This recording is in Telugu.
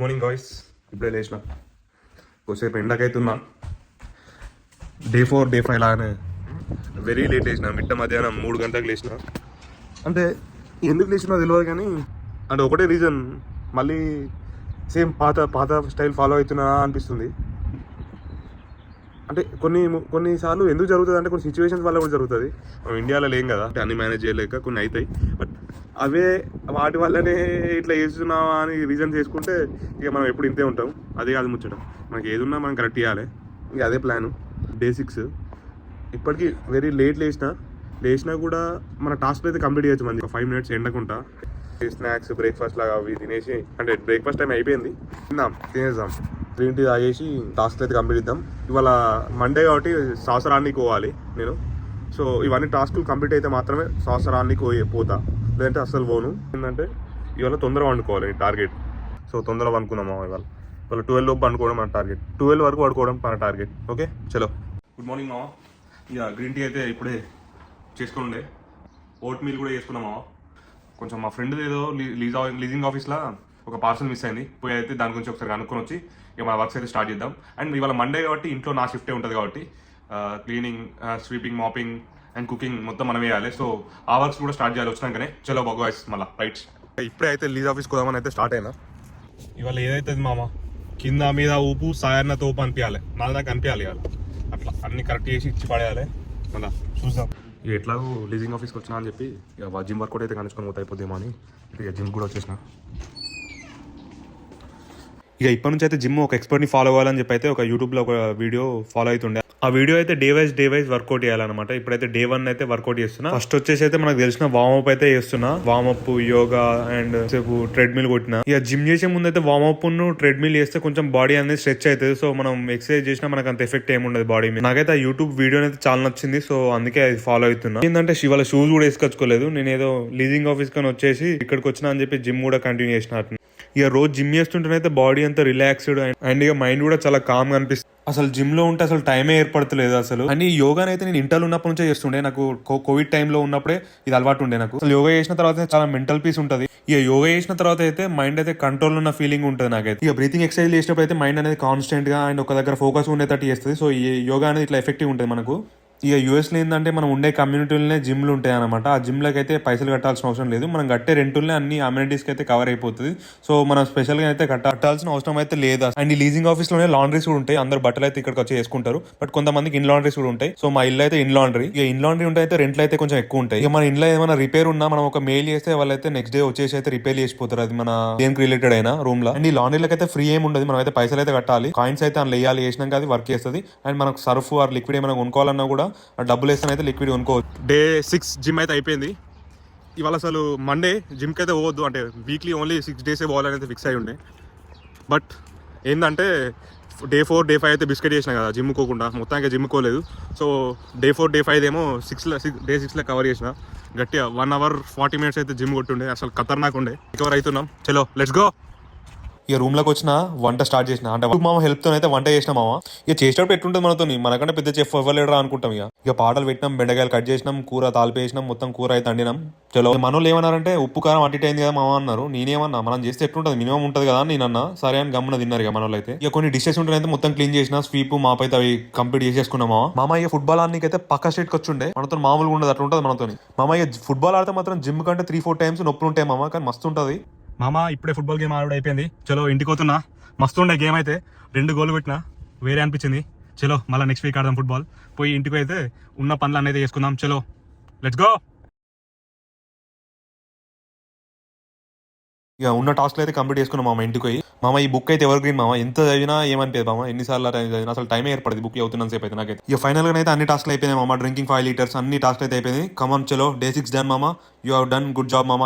మార్నింగ్ గాయ్స్ ఇప్పుడే లేచిన. కొద్దిసేపు ఎండకైతున్నా. డే ఫోర్ డే ఫైవ్ లాగానే వెరీ లేట్ లేచిన. మిట్ట మధ్యాహ్నం మూడు గంటలకు లేచిన. అంటే ఎందుకు లేచినా తెలియదు కానీ అంటే ఒకటే రీజన్ మళ్ళీ సేమ్ పాత పాత స్టైల్ ఫాలో అవుతున్నా అనిపిస్తుంది. అంటే కొన్ని కొన్నిసార్లు ఎందుకు జరుగుతుంది అంటే కొన్ని సిచ్యువేషన్స్ వల్ల కూడా జరుగుతుంది. మనం ఇండియాలో లేం కదా అంటే అన్ని మేనేజ్ చేయలేక కొన్ని అవుతాయి బట్ అవే వాటి వల్లనే ఇట్లా చేస్తున్నావా అని రీజన్ చేసుకుంటే ఇక మనం ఎప్పుడు ఇంతే ఉంటాం. అదే కాదు ముచ్చట. మనకి ఏదున్నా మనం కరెక్ట్ చేయాలి. ఇక అదే ప్లాను బేసిక్స్ ఇప్పటికీ వెరీ లేట్ లేచిన లేచినా కూడా మన టాస్క్లు అయితే కంప్లీట్ చేయొచ్చు మంది ఫైవ్ మినిట్స్ ఎండకుండా స్నాక్స్ బ్రేక్ఫాస్ట్ లాగా అవి తినేసి అంటే బ్రేక్ఫాస్ట్ టైం అయిపోయింది. తిందాం తినేద్దాం. గ్రీన్ టీ తాగేసి టాస్క్ అయితే కంప్లీట్ ఇద్దాం ఇవాళ మండే కాబట్టి సంవత్సరానికి పోవాలి నేను. సో ఇవన్నీ టాస్కులు కంప్లీట్ అయితే మాత్రమే సంవత్సరానికి పోయి పోతా. లేదంటే అసలు పోను. ఏంటంటే ఇవాళ తొందరగా వండుకోవాలి టార్గెట్ సో తొందరగా అనుకున్నాం ఇవాళ. ఇవాళ ట్వెల్వ్ లోపు వండుకోవడం మన టార్గెట్ ట్వెల్వ్ వరకు పడుకోవడం మన టార్గెట్ ఓకే చలో. గుడ్ మార్నింగ్ మావా ఇక గ్రీన్ టీ అయితే ఇప్పుడే చేసుకుని ఉండే ఓట్ మీల్ కూడా చేసుకున్నాం మావా కొంచెం మా ఫ్రెండ్ ఏదో లీజ్ లీజింగ్ ఆఫీస్లో ఒక పార్సల్ మిస్ అయింది. పోయి అయితే దాని గురించి ఒకసారి కనుక్కొని వచ్చి ఇక మన వర్క్స్ అయితే స్టార్ట్ చేద్దాం. అండ్ ఇవాళ మండే కాబట్టి ఇంట్లో నా షిఫ్టే ఉంటుంది కాబట్టి cleaning sweeping mopping and cooking మొత్తం మనం వేయాలి సో ఆ వర్క్స్ కూడా స్టార్ట్ చేయాలి వచ్చినాకనే. చలో బాగోస్ మళ్ళీ రైట్ ఇప్పుడే అయితే లీజ్ ఆఫీస్ పోదామని అయితే స్టార్ట్ అయినా? ఇవాళ ఏదైతుంది మామ? కింద మీద ఊపు సాయన్న తోపు అనిపించాలి. నా దాకా అనిపించాలి ఇవాళ. అట్లా అన్ని కరెక్ట్ చేసి ఇచ్చి పడేయాలి. మళ్ళా చూద్దాం. ఇక ఎట్లాగో లీజింగ్ ఆఫీస్కి వచ్చినా అని చెప్పి ఇక జిమ్ వర్క్ కూడా అయితే కనుక్కొని పోతే అయిపోద్దేమో అని. ఇక జిమ్ కూడా వచ్చేసిన. ఇక ఇప్పటి నుంచి అయితే జిమ్ ఒక ఎక్స్పర్ట్ని ఫాలో అవ్వాలని చెప్పి అయితే ఒక యూట్యూబ్లో ఒక వీడియో ఫాలో అవుతుండే. ఆ వీడియో అయితే day wise day wise workout చేయాలన్నమాట. ఇప్పుడైతే డే వన్ అయితే వర్కౌట్ చేస్తున్నా. ఫస్ట్ వచ్చేసి అయితే మనకు తెలిసిన వామప్ అయితే చేస్తున్నా. వామప్ యోగా అండ్ సేపు ట్రెడ్మిల్ కొట్టిన. ఇక జిమ్ చేసే ముందు అయితే వామప్ను ట్రెడ్మిల్ చేస్తే కొంచెం బాడీ అనేది స్ట్రెచ్ అవుతుంది. సో మనం ఎక్సర్సైజ్ చేసినా మనకు అంత ఎఫెక్ట్ ఏమి ఉండదు బాడీ మీద. నాకైతే ఆ యూట్యూబ్ వీడియో అయితే చాలా నచ్చింది. సో అందుకే అది ఫాలో అవుతున్నా. ఏంటంటే శివాల షూస్ కూడా వేసుకొచ్చుకోలేదు. నేను ఏదో లీజింగ్ ఆఫీస్ కానీ వచ్చేసి ఇక్కడికి వచ్చినా అని చెప్పి జిమ్ కూడా కంటిన్యూ చేసిన అట్లా. ఇక రోజు జిమ్ చేస్తుంటేనైతే బాడీ అంతా రిలాక్స్డ్ అండ్ ఇక మైండ్ కూడా చాలా కామ్గా అనిపిస్తుంది. అసలు జిమ్లో ఉంటే అసలు టైమే ఏర్పడతలేదు అసలు. అని యోగా అయితే నేను ఇంటర్ ఉన్నప్పటి నుంచే చేస్తుండే. నాకు కోవిడ్ టైంలో ఉన్నప్పుడే ఇది అలవాటు ఉండే నాకు. అసలు యోగా చేసిన తర్వాత చాలా మెంటల్ పీస్ ఉంటుంది. ఇక యోగా చేసిన తర్వాత అయితే మైండ్ అయితే కంట్రోల్ ఉన్న ఫీలింగ్ ఉంటుంది నాకైతే. ఇక బ్రీతింగ్ ఎక్సర్సైజ్ చేసినప్పుడు అయితే మైండ్ అనేది కాన్స్టెంట్గా అండ్ ఒక దగ్గర ఫోకస్ ఉండేటట్టు చేస్తుంది. సో ఈ యోగా అనేది ఇట్లా ఎఫెక్టివ్ ఉంటుంది మనకు. ఇక యూఎస్లో ఏంటంటే మనం ఉండే కమ్యూనిటీలనే జిమ్లు ఉంటాయి అనమాట ఆ జిమ్లకు అయితే పైసలు కట్టాల్సిన అవసరం లేదు. మనం కట్టే రెంటులనే అన్ని అమ్యూనిటీస్కి అయితే కవర్ అయిపోతుంది. సో మనం స్పెషల్గా అయితే కట్టాల్సిన అవసరం అయితే లేదు. అండ్ ఈ లీజింగ్ ఆఫీస్లోనే లాండ్రీస్ కూడా ఉంటాయి. అందరు బట్టలు అయితే ఇక్కడికి వచ్చి వేసుకుంటారు. బట్ కొంతమందికి ఇన్ లాండ్రీస్ కూడా ఉంటాయి. సో మా ఇల్లు అయితే ఇన్ లాండ్రీ. ఇక ఇన్ లాండ్రీ ఉంటే అయితే రెంట్లు అయితే కొంచెం ఎక్కువ ఉంటాయి. ఇక మన ఇంట్లో ఏమైనా రిపేర్ ఉన్నా మనం ఒక మెయిల్ చేస్తే వాళ్ళైతే నెక్స్ట్ డే వచ్చేసి అయితే రిపేర్ చేసిపోతారు. అది మన దేనికి రిలేటెడ్ అయినా రూమ్లో అండ్ ఈ లాండ్రీలకు అయితే ఫ్రీ ఏమి ఉండదు. మనం అయితే పైసలు అయితే కట్టాలి. కాయిన్స్ అయితే అందులో వేయాలి. వేసినాక అది వర్క్ చేస్తుంది. అండ్ మనకు సర్ఫ్ ఆర్ లిక్విడ్ ఏమైనా కొనుక్కోవాలన్నా కూడా డబ్బులు వేస్తే అయితే లిక్విడ్ కొనుక్కోవచ్చు. డే సిక్స్ జిమ్ అయితే అయిపోయింది. ఇవాళ అసలు మండే జిమ్కి అయితే పోవద్దు. అంటే వీక్లీ ఓన్లీ సిక్స్ డేసే పోవాలని అయితే ఫిక్స్ అయి ఉండే. బట్ ఏంటంటే డే ఫోర్ డే ఫైవ్ అయితే బిస్కెట్ చేసిన కదా జిమ్ కోకుండా మొత్తానికి gym కోలేదు so day four day five ఏమో సిక్స్లో సిక్స్ డే సిక్స్లో కవర్ చేసిన. గట్టిగా వన్ అవర్ ఫార్టీ మినిట్స్ అయితే జిమ్ కొట్టుండే. అసలు ఖతర్నాక్ ఉండే. రికవర్ అవుతున్నాం. చలో లెట్స్ గో ఇక రూమ్లోకి వచ్చిన వంట స్టార్ట్ చేసిన. అంటే మామ హెల్ప్తో అయితే వంట చేసిన మామ. ఇక చేసేటప్పుడు ఎట్టుంటుంది మనతో మనకంటే పెద్ద చెఫ్ ఇవ్వలేడరా అనుకుంటాం ఇక. ఇక పాటలు పెట్టినాం బెండకాయలు కట్ చేసినాం కూర తాలిపేసినాం మొత్తం కూర అయితే అండినాం చలో. మనోళ్ళు ఏమన్నారంటే ఉప్పు కారం అటు అయింది కదా మామ అన్నారు. నేనేమన్నా? మనం చేస్తే ఎట్లుంటది? మినిమం ఉంటుంది కదా నేను అన్న. సరే అని గమ్మున తిన్నారు ఇక మనోళ్ళు అయితే. ఇక కొన్ని డిషెస్ ఉంటే మొత్తం క్లీన్ చేసిన స్వీప్ మాప్ అయితే అవి కంప్లీట్ చేసేసుకున్నాం మామ. మామ ఇక ఫుట్బాల్ ఆడడానికి అయితే పక్క స్టేట్కి వచ్చుండే. మనతో మామూలుగా ఉండదు అట్లా ఉంటుంది మనతో మామ ఇక ఫుట్బాల్ ఆడితే మాత్రం జిమ్ కంటే త్రీ ఫోర్ టైమ్స్ నొప్పులు ఉంటాయి మామ కానీ మస్తు ఉంటుంది. మామ ఇప్పుడే ఫుట్బాల్ గేమ్ ఆవిడ అయిపోయింది. చలో ఇంటికి పోతున్నా. మస్తు ఉండే గేమ్ అయితే. రెండు గోల్ పెట్టినా వేరే అనిపించింది. చలో మళ్ళీ నెక్స్ట్ వీక్ ఆడదాం ఫుట్బాల్ పోయి ఇంటికి అయితే ఉన్న పనులు అనేది చేసుకుందాం. చలో లెట్స్ గో ఇక ఉన్న టాస్క్లు అయితే కంప్లీట్ చేసుకున్నాం మామ ఇంటికి పోయి. మామ ఈ బుక్ అయితే ఎవర్ గ్రీన్ మామ. ఎంత చదివినా ఏమనిపించదు మామ. ఎన్నిసార్లు చదివినా అసలు టైం ఏర్పడదు. బుక్ అవుతున్నాను సేపు అయితే నాకైతే. ఇక ఫైనల్గా అయితే అన్ని టాస్క్లు అయిపోయినాయి మామ. డ్రింకింగ్ ఫైవ్ లీటర్స్ అన్ని టాస్క్లు అయితే అయిపోయింది కమాన్ చలో డే సిక్స్ డన్ మామ. You have done good job మామ.